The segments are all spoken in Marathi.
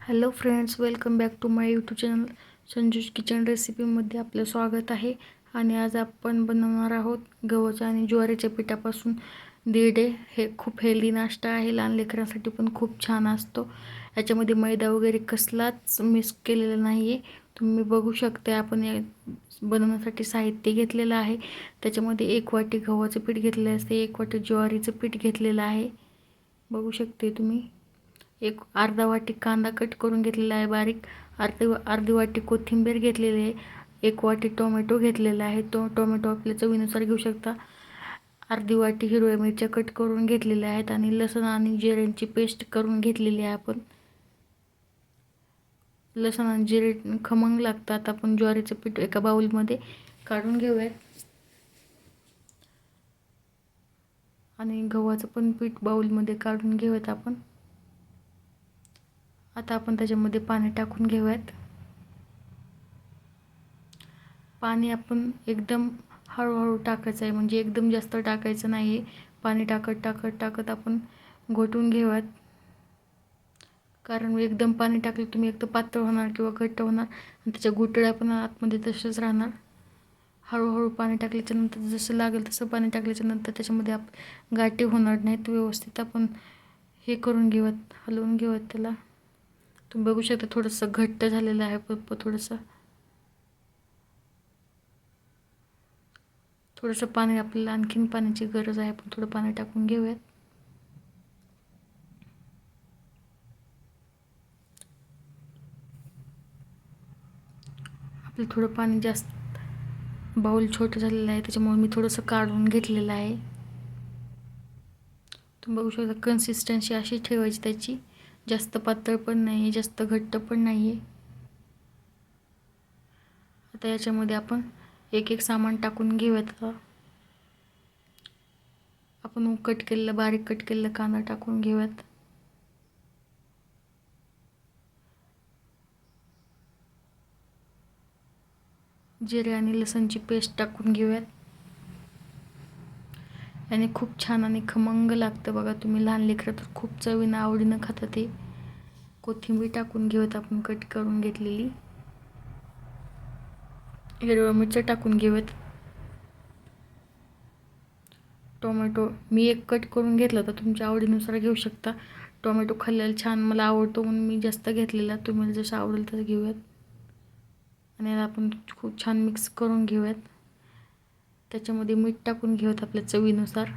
Hello friends welcome back to my YouTube channel Sanjush kitchen रेसिपीमध्ये आपलं स्वागत आहे. आणि आज आपण बनवणार आहोत गव्हाच्या आणि ज्वारीच्या पिठापासून दीडे हे खूप हेल्दी नाश्ता आहे. लहान लेकरांसाठी पण खूप छान असतो. याच्यामध्ये मैदा वगैरे कसलाच मिक्स केलेला नाही आहे तुम्ही बघू शकता आपण या बनवण्यासाठी साहित्य घेतलेलं आहे. त्याच्यामध्ये एक वाटी गव्हाचं पीठ घेतलेलं असते एक वाटी ज्वारीचं पीठ घेतलेलं आहे. बघू शकते तुम्ही. एक अर्धा वाटी कांदा कट करून घेतलेला आहे बारीक. अर्धी अर्धी वाटी कोथिंबीर घेतलेली आहे. एक वाटी टोमॅटो घेतलेला आहे. तो टोमॅटो आपल्या चवीनुसार घेऊ शकता. अर्धी वाटी हिरव्या मिरच्या कट करून घेतलेल्या आहेत आणि लसण आणि जिऱ्यांची पेस्ट करून घेतलेली आहे आपण. लसण आणि जिरे खमंग लागतात. आपण ज्वारीचं पीठ एका बाऊलमध्ये काढून घेऊयात आणि गव्हाचं पण पीठ बाऊलमध्ये काढून घेऊयात आपण. आता आपण त्याच्यामध्ये पाणी टाकून घेऊयात. पाणी आपण एकदम हळूहळू टाकायचं आहे. म्हणजे एकदम जास्त टाकायचं नाही. आहे पाणी टाकत टाकत टाकत आपण घोटून घेऊयात. कारण एकदम पाणी टाकलं तुम्ही एक तर पातळ होणार किंवा घट्ट होणार आणि त्याच्या गुटळ्या पण आतमध्ये तसंच राहणार. हळूहळू पाणी टाकल्याच्यानंतर जसं लागेल तसं पाणी टाकल्याच्यानंतर त्याच्यामध्ये आप गाठी होणार नाहीत. व्यवस्थित आपण हे करून घेऊयात हलवून घेऊयात त्याला. तुम्ही बघू शकता थोडंसं घट्ट झालेलं आहे पप्प थोडंसं. थोडंसं पाणी आपल्याला आणखीन पाण्याची गरज आहे आपण थोडं पाणी टाकून घेऊयात. आपलं थोडं पाणी जास्त बाऊल छोटं झालेलं आहे त्याच्यामुळे मी थोडंसं काढून घेतलेलं आहे. तुम्ही बघू शकता कन्सिस्टन्सी अशी ठेवायची त्याची. जास्त पातळ पण नाही आहे जास्त घट्ट पण नाही आहे आता याच्यामध्ये आपण एक एक सामान टाकून घेऊयात आपण कट केलेलं बारीक कट केलेलं कांदा टाकून घेऊयात. जिरे आणि लसणची पेस्ट टाकून घेऊयात. आणि खूप छान आणि खमंग लागतं बघा. तुम्ही लहान लेकरं तर खूप चवीनं आवडीनं खाता ते. कोथिंबीर टाकून घेऊयात आपण कट करून घेतलेली. हिरव्या मिरच्या टाकून घेऊयात. टोमॅटो मी एक कट करून घेतला तर तुमच्या आवडीनुसार घेऊ शकता. टोमॅटो खाल्लेला छान मला आवडतो म्हणून मी जास्त घेतलेला. तुम्हाला जसं आवडेल तसं घेऊयात. आणि आपण खूप छान मिक्स करून घेऊयात. त्याच्यामध्ये मीठ टाकून घेऊत आपल्या चवीनुसार.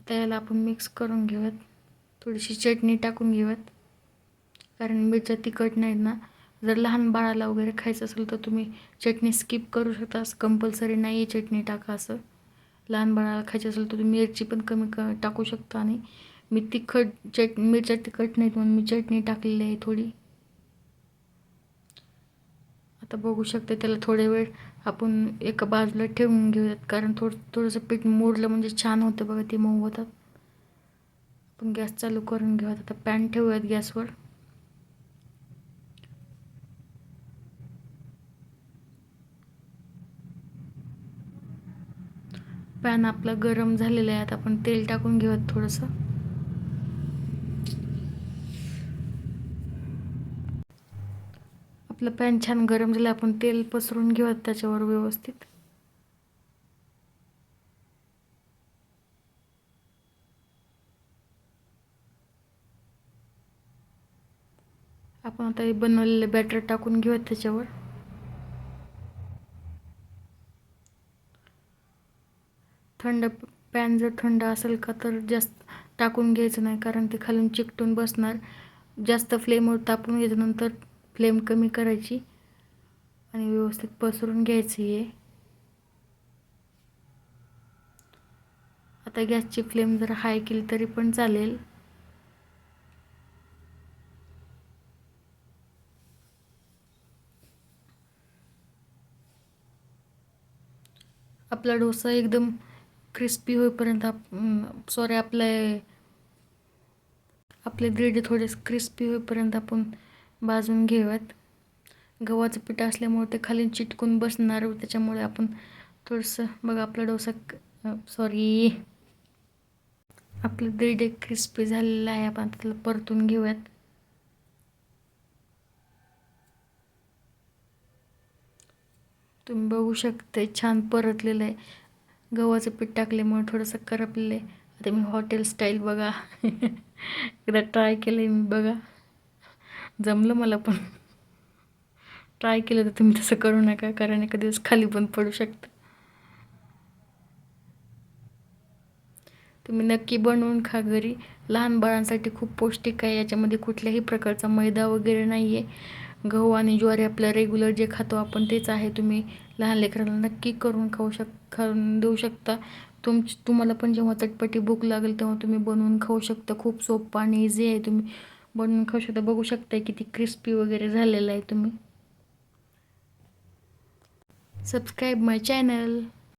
आता याला आपण मिक्स करून घेऊयात. थोडीशी चटणी टाकून घेऊयात. कारण मिरच्या तिखट नाहीत ना. जर लहान बाळाला वगैरे खायचं असेल तर तुम्ही चटणी स्किप करू शकता. असं कंपल्सरी नाही आहे चटणी टाका असं. लहान बाळाला खायचं असेल तर तुम्ही मिरची पण कमी क टाकू शकता आणि मी तिखट चट मिरच्या तिखट नाहीत म्हणून मी चटणी टाकलेली आहे थोडी. आता बघू शकते त्याला थोडे वेळ आपण एका बाजूला ठेवून घेऊयात कारण थोडं थोडंसं पीठ मोडलं म्हणजे छान होतं बघा ते मऊ होतात आपण गॅस चालू करून घेऊयात आता पॅन ठेवूयात गॅसवर. पॅन आपला गरम झालेला आहे आता आपण तेल टाकून घेऊयात थोडंसं. आपलं पॅन छान गरम झालं आपण तेल पसरून घेऊयात त्याच्यावर व्यवस्थित. आपण आता हे बनवलेलं बॅटर टाकून घेऊयात त्याच्यावर. थंड पॅन जर थंड असेल का तर जास्त टाकून घ्यायचं नाही कारण ते खालून चिकटून बसणार. जास्त फ्लेमवर तापून घ्यायचं नंतर फ्लेम कमी करायची आणि व्यवस्थित पसरून घ्यायची आहे आता गॅसची फ्लेम जर हाय केली तरी पण चालेल. आपला डोसा एकदम क्रिस्पी होईपर्यंत आप सॉरी आपले आपले ब्रेड थोडे क्रिस्पी होईपर्यंत आपण भाजून घेऊयात. गव्हाचं पीठ असल्यामुळे ते खाली चिटकून बसणार त्याच्यामुळे आपण थोडंसं बघा आपला डोसा सॉरी आपलं दीड क्रिस्पी झालेलं आहे आपण आता त्याला परतून घेऊयात. तुम्ही बघू शकते छान परतलेलं आहे. गव्हाचं पीठ टाकल्यामुळे थोडंसं करपलेलं आहे. आता मी हॉटेल स्टाईल बघा. एकदा ट्राय केलं आहे मी बघा. जमलं मला पण. ट्राय केलं तर तुम्ही तसं करू नका कारण एका दिवस खाली पण पडू शकतं. तुम्ही नक्की बनवून खा घरी. लहान बाळांसाठी खूप पौष्टिक आहे. याच्यामध्ये कुठल्याही प्रकारचा मैदा वगैरे नाही आहे गहू आणि ज्वारी आपलं रेग्युलर जे खातो आपण तेच आहे. तुम्ही लहान लेकरांना नक्की करून खाऊ शक खाऊन देऊ शकता. तुम तुम्हाला पण जेव्हा चटपटी भूक लागेल तेव्हा तुम्ही बनवून खाऊ शकता. खूप सोपं आणि इझी आहे. तुम्ही बनवून खाऊ शकता बघू शकता किती क्रिस्पी वगैरे झालेलं आहे तुम्ही. सबस्क्राईब माय चॅनल